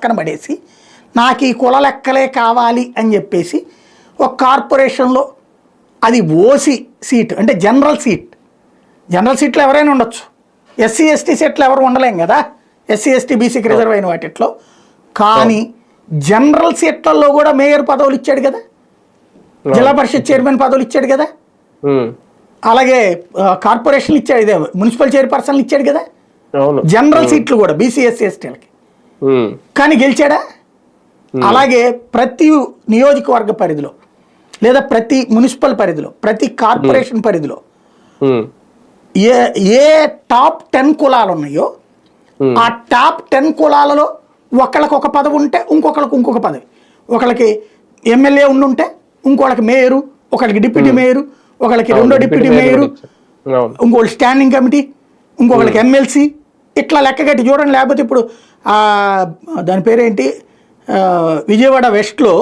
పక్కన పడేసి నాకు ఈ కుల లెక్కలే కావాలి అని చెప్పేసి ఒక కార్పొరేషన్లో అది ఓసీ సీట్ అంటే జనరల్ సీట్. జనరల్ సీట్లు ఎవరైనా ఉండొచ్చు. ఎస్సీ ఎస్టీ సీట్లు ఎవరు ఉండలేం కదా. ఎస్సీ ఎస్టీ బీసీకి రిజర్వ్ అయిన వాటిట్లో. కానీ జనరల్ సీట్లలో కూడా మేయర్ పదవులు ఇచ్చాడు కదా. జిల్లా పరిషత్ చైర్మన్ పదవులు ఇచ్చాడు కదా. అలాగే కార్పొరేషన్లు ఇచ్చాడు ఇదే మున్సిపల్ చైర్పర్సన్లు ఇచ్చాడు కదా. జనరల్ సీట్లు కూడా బీసీ ఎస్సీ ఎస్టీలకి. కానీ గెలిచాడా? అలాగే ప్రతి నియోజకవర్గ పరిధిలో లేదా ప్రతి మున్సిపల్ పరిధిలో ప్రతి కార్పొరేషన్ పరిధిలో ఏ ఏ టాప్ టెన్ కులాలు ఉన్నాయో. ఆ టాప్ టెన్ కులాలలో ఒకళ్ళకి ఒక పదవి ఉంటే ఇంకొకళ్ళకి ఇంకొక పదవి. ఒకళ్ళకి ఎమ్మెల్యే ఉండుంటే ఇంకొకళ్ళకి మేయరు ఒకళ్ళకి డిప్యూటీ మేయరు ఒకళ్ళకి రెండో డిప్యూటీ మేయరు ఇంకోటి స్టాండింగ్ కమిటీ ఇంకొకళ్ళకి ఎమ్మెల్సీ ఇట్లా లెక్క కట్టి చూడండి. లేకపోతే ఇప్పుడు దాని పేరేంటి? విజయవాడ వెస్ట్లో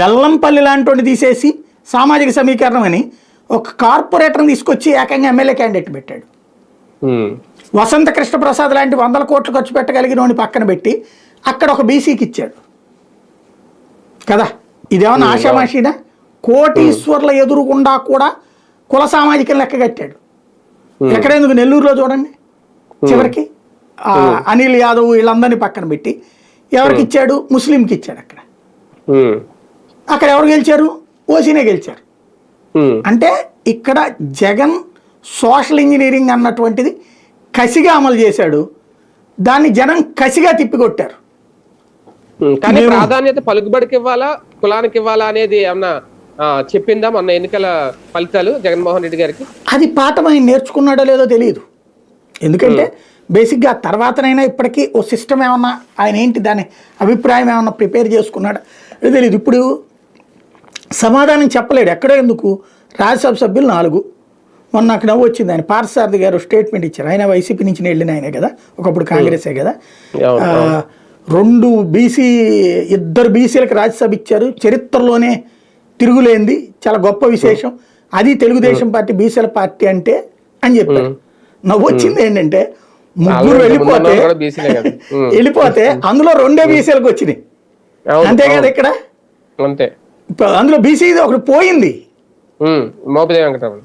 వెల్లంపల్లి లాంటి వాడిని తీసేసి సామాజిక సమీకరణం అని ఒక కార్పొరేటర్ని తీసుకొచ్చి ఏకంగా ఎమ్మెల్యే క్యాండిడేట్ పెట్టాడు. వసంత కృష్ణప్రసాద్ లాంటి వందల కోట్లు ఖర్చు పెట్టగలిగిన వాడిని పక్కన పెట్టి అక్కడ ఒక బీసీకి ఇచ్చాడు. కదా? ఇదేమన్నా ఆషామాషినా కోటీశ్వర్ల ఎదురుగుండా కూడా కుల సామాజికం లెక్క కట్టాడు. ఎక్కడెందుకు? నెల్లూరులో చూడండి. చివరికి అనిల్ యాదవ్ వీళ్ళందరినీ పక్కన పెట్టి ఎవరికి ఇచ్చాడు? ముస్లింకి ఇచ్చాడు అక్కడ. అక్కడ ఎవరు గెలిచారు? ఓసీనే గెలిచారు. అంటే ఇక్కడ జగన్ సోషల్ ఇంజనీరింగ్ అన్నటువంటిది కసిగా అమలు చేశాడు. దాన్ని జనం కసిగా తిప్పికొట్టారు. కానీ ప్రాధాన్యత పలుకుబడికి ఇవ్వాలా? కులానికి ఇవ్వాలా అనేది ఏమన్నా చెప్పిందా మొన్న ఎన్నికల ఫలితాలు జగన్మోహన్ రెడ్డి గారికి? అది పాఠం ఆయన నేర్చుకున్నాడో లేదో తెలియదు. ఎందుకంటే బేసిక్గా తర్వాతనైనా ఇప్పటికీ ఓ సిస్టమ్ ఏమన్నా ఆయన ఏంటి దాని అభిప్రాయం ఏమన్నా ప్రిపేర్ చేసుకున్నాడు? అది తెలియదు ఇప్పుడు సమాధానం చెప్పలేడు. ఎక్కడో ఎందుకు? రాజ్యసభ సభ్యులు నాలుగు. మొన్న నాకు నవ్వు వచ్చింది ఆయన. పార్థసారథి గారు స్టేట్మెంట్ ఇచ్చారు. ఆయన వైసీపీ నుంచి వెళ్ళిన ఆయనే కదా? ఒకప్పుడు కాంగ్రెసే కదా? రెండు బీసీ ఇద్దరు బీసీలకు రాజ్యసభ ఇచ్చారు. చరిత్రలోనే తిరుగులేంది. చాలా గొప్ప విశేషం. అది తెలుగుదేశం పార్టీ బీసీల పార్టీ అంటే అని చెప్పారు. నవ్వు వచ్చింది ఏంటంటే ముగ్గురు వెళ్ళిపోతే. వెళ్ళిపోతే అందులో రెండే బీసీలకు వచ్చినాయి. అంతే కదా. ఇక్కడ? అంతే. అందులో బీసీ ఒకటి పోయింది. మోపిదేవి వెంకటరమణ.